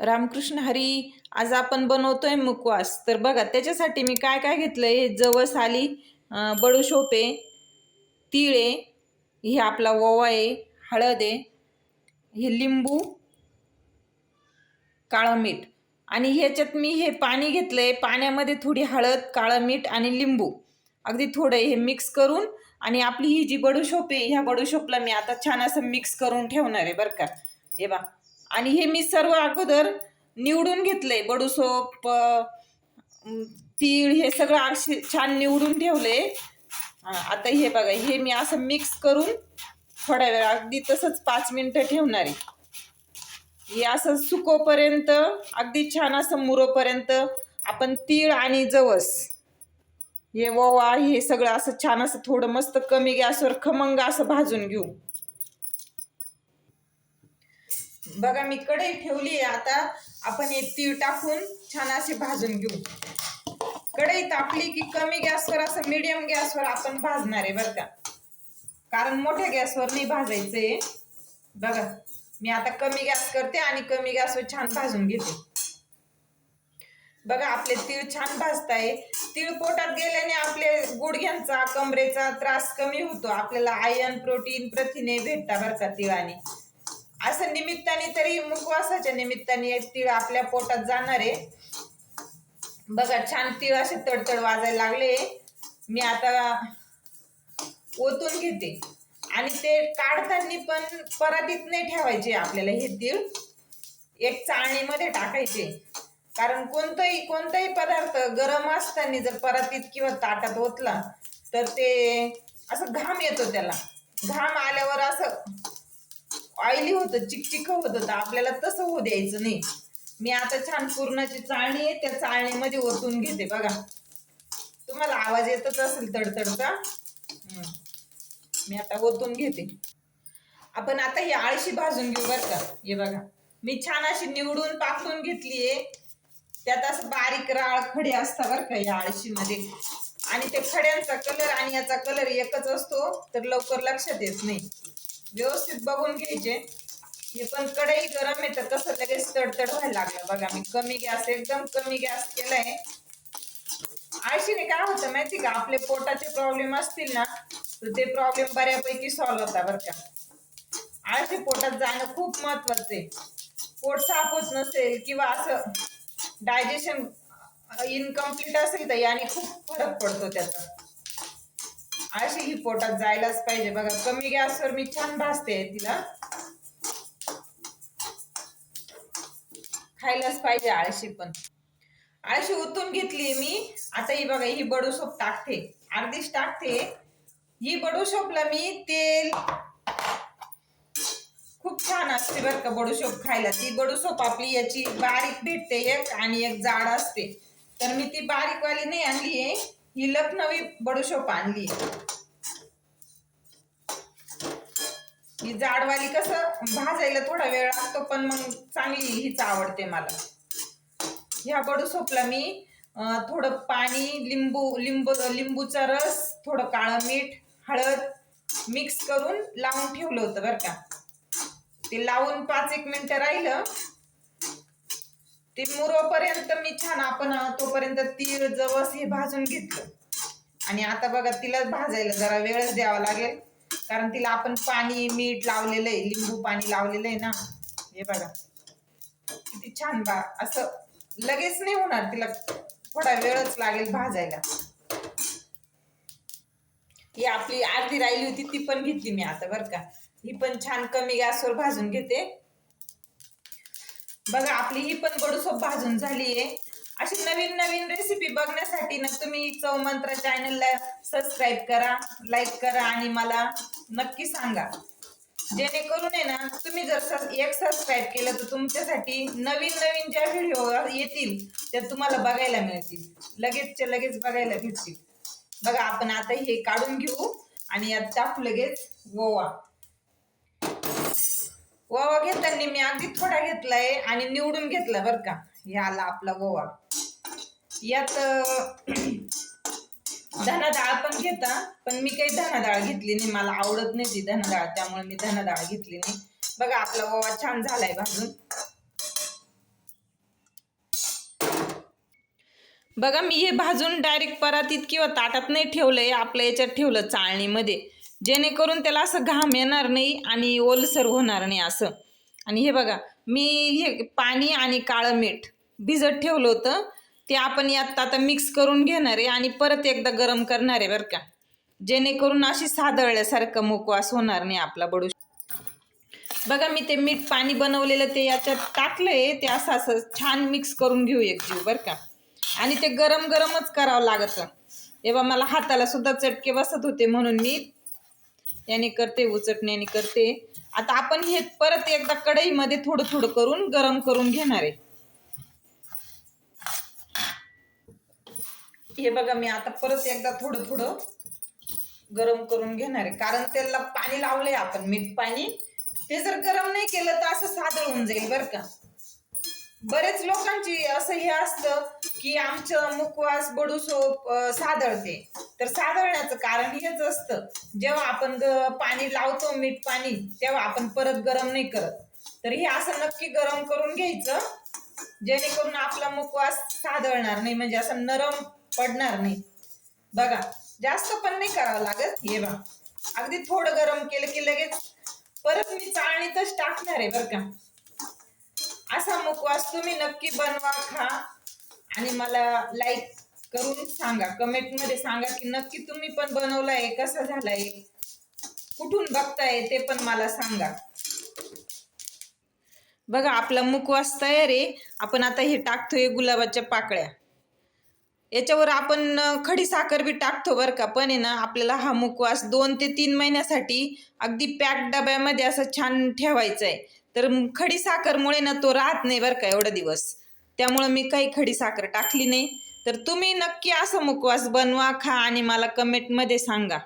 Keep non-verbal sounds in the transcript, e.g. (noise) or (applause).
रामकृष्ण हरी आज आपण बनवतोय मुकवास. तर बघा त्याच्यासाठी मी काय काय घेतलंय? हे जवस आली बडूशोपे बडूशोप आहे आहे हे आपला ओवा आहे हळद आहे हे लिंबू काळं मीठ. आणि ह्याच्यात मी हे पाणी घेतलंय. पाण्यामध्ये थोडी हळद काळं मीठ आणि लिंबू. अगदी थोडं हे मिक्स करून आणि आपली ही जी बडूशोप आहे ह्या बडूशोपला मी आता छान असं मिक्स करून ठेवणार आहे बरं का? हे बा आणि हे मी सर्व अगोदर निवडून घेतलंय बडूसोप तीळ हे सगळं अशी छान निवडून ठेवले. आता हे बघा हे मी असं मिक्स करून थोड्या वेळ अगदी तसंच पाच मिनटं ठेवणार आहे. हे असं सुकोपर्यंत अगदी छान असं मुरोपर्यंत आपण तीळ आणि जवस हे ओवा हे सगळं असं छान असं थोडं मस्त कमी गॅसवर खमंग असं भाजून घेऊ. बघा मी कढई ठेवली आहे आता. आपण हे तीळ टाकून छान असे भाजून घेऊ. कढई तापली की कमी गॅसवर असं मिडियम गॅसवर आपण भाजणार आहे बरं का. कारण मोठ्या गॅसवर नाही भाजायचंय बघा मी आता कमी गॅस करते आणि कमी गॅसवर छान भाजून घेते. बघा आपले तीळ छान भाजताय. तीळ पोटात गेल्याने आपले गुडघ्यांचा कमरेचा त्रास कमी होतो. आपल्याला आयर्न प्रोटीन प्रथिने भेटतात बरं का तिळाने. असं निमित्ताने तरी मुखवासाच्या निमित्ताने तीळ आपल्या पोटात जाणार आहे. बघा छान तीळ असे तडतड वाजायला लागले. मी आता ओतून घेते. आणि ते काढताना पण परातीत नाही ठेवायचे आपल्याला हे तीळ. एक चाळणीमध्ये टाकायचे. कारण कोणताही कोणताही पदार्थ गरम असताना जर परातीत किंवा ताटात ओतला तर ते असं घाम येतो त्याला. घाम आल्यावर असं ऑइली होतं चिकचिक होत होतं आपल्याला तसं होऊ द्यायचं नाही. मी आता छान पूर्णाची चाळणी आहे त्या चाळणीमध्ये ओतून घेते बघा. तुम्हाला आवाज येतच असेल तडतडचा. मी आता ओतून घेते. आपण आता ही आळशी भाजून घेऊ बरं का. हे बघा. मी छान अशी निवडून पाकडून घेतलीये. त्यात असं बारीक राळ खडे असतात बरं का या आळशीमध्ये. आणि ते खड्यांचा कलर आणि याचा कलर एकच असतो तर लवकर लक्षात येत नाही. व्यवस्थित बघून घ्यायचे. हे पण कढई गरम आहे तर कसं लगेच तडतड व्हायला लागलं. बघा मी कमी गॅस एकदम कमी गॅस केलाय. आळशीने काय होतं माहिती का? आपले पोटाचे प्रॉब्लेम असतील ना तर ते प्रॉब्लेम बऱ्यापैकी सॉल्व्ह होता बरं का. आळशी पोटात जाणं खूप महत्वाचं आहे. पोट साफ होत नसेल किंवा असं डायजेशन इनकम्प्लीट असेल तर याने खूप फरक पडतो त्याचा. अशी ही पोटात जायलाच पाहिजे. बघा कमी गॅसवर मी छान भाजते तिला. खायलाच पाहिजे आळशी पण. आळशी ओतून घेतली मी. आता ही बघा ही बडूसोप टाकते. अर्धीच टाकते. ही बडूशोपला मी तेल खूप छान असते बरं का बडूशोप खायला. ती बडूशोप आपली याची बारीक भेटते एक आणि एक जाड असते. तर मी ती बारीकवाली नाही आणली आहे. ही लखनवी बडूशोप आणली. ही जाडवाली कसं भाजायला थोडा वेळ लागतो पण मग चांगली हीच आवडते मला. ह्या बडूशोपला मी थोडं पाणी लिंबू लिंबू लिंबूचा रस थोडं काळं मीठ हळद मिक्स करून लावून ठेवलं होतं बरं का. ते लावून पाच एक मिनटं राहिलं ते मुरोपर्यंत मी छान आपण तोपर्यंत तीळ जवस हे भाजून घेतलं. आणि आता बघा तिला भाजायला जरा वेळच द्यावा लागेल. कारण तिला आपण पाणी मीठ लावलेलं आहे लिंबू पाणी लावलेलं आहे ना. हे बघा. किती छान बा. असं लगेच नाही होणार तिला थोडा वेळच लागेल भाजायला. ही आपली अर्धी राहिली होती ती पण घेतली मी आता बरं का. ही पण छान कमी गॅसवर भाजून घेते. बघा आपली ही पण बडूसोप भाजून झाली आहे अशी नवीन नवीन रेसिपी बघण्यासाठी ना तुम्ही चव चॅनलला सबस्क्राईब करा लाईक करा आणि मला नक्की सांगा. जेणेकरून आहे ना तुम्ही जर एक सबस्क्राईब केलं तर तुमच्यासाठी नवीन नवीन ज्या व्हिडिओ येतील त्या तुम्हाला बघायला मिळतील. लगेचच्या लगेच बघायला भेटतील. बघा आपण आता हे काढून घेऊ आणि यात टाकू लगेच गोवा ओवा घेताना मी अगदी थोडा घेतलाय आणि निवडून घेतला बर का. ह्याला आपला ओवा यात (clears throat) धनादाळ पण घेता पण मी काही धनादाळ घेतली नाही. मला आवडत नाही ती धनादाळ त्यामुळे मी धनादाळ घेतली नाही. बघा आपला ओवा छान झालाय भाजून. बघा मी हे भाजून डायरेक्ट परातीत किंवा ताटात नाही ठेवलंय. आपलं याच्यात ठेवलं चाळणीमध्ये. जेणेकरून त्याला असं घाम येणार नाही आणि ओलसर होणार नाही असं. आणि हे बघा मी हे पाणी आणि काळं मीठ भिजत ठेवलं होतं. ते आपण यात आता मिक्स करून घेणार आहे आणि परत एकदा गरम करणार आहे बरं का. जेणेकरून अशी सादळल्यासारखं मुकवास होणार नाही आपला बडू. बघा मी ते मीठ पाणी बनवलेलं ते याच्यात टाकलंय. ते असं असं छान मिक्स करून घेऊ एक जीव बरं का. आणि ते गरम गरमच करावं लागतं. तेव्हा मला हाताला सुद्धा चटके बसत होते म्हणून मी याने करते उचटण्याने करते. आता आपण हे परत एकदा कढईमध्ये थोडं थोडं करून गरम करून घेणार आहे. हे बघा मी आता परत एकदा थोडं थोडं गरम करून घेणार आहे. कारण त्याला पाणी लावलंय आपण मीठ पाणी. ते जर गरम नाही केलं तर असं सादळ होऊन जाईल बरं का. बरेच लोकांची असं हे असतं की आमचं मुखवास बडूसोप साधळते सादळते. तर सादळण्याचं कारण हेच असतं. जेव्हा आपण पाणी लावतो मीठ पाणी तेव्हा आपण परत गरम नाही करत. तर हे असं नक्की गरम करून घ्यायचं जेणेकरून आपला मुखवास सादळणार नाही म्हणजे असं नरम पडणार नाही. बघा जास्त पण नाही करावं लागत हे बघा. अगदी थोडं गरम केलं की लगेच परत मी चाळणीतच टाकणार आहे बरं का. असा मुखवास तुम्ही नक्की बनवा खा. आणि मला लाईक करून सांगा. कमेंटमध्ये सांगा की नक्की तुम्ही पण बनवलाय कसा झालाय? कुठून बघताय ते पण मला सांगा. बघा आपला मुखवास तयार आहे. आपण आता हे टाकतोय गुलाबाच्या पाकळ्या. याच्यावर आपण खडी साखर बी टाकतो बरं का. पण आहे ना आपल्याला हा मुखवास दोन ते तीन महिन्यासाठी अगदी पॅक डब्यामध्ये असं छान ठेवायचा आहे तर म- खडी साखरमुळे ना तो राहत नाही बरं का एवढा दिवस. त्यामुळं मी काही खडी साखर टाकली नाही. तर तुम्ही नक्की असं मुकवास बनवा खा आणि मला कमेंटमध्ये सांगा.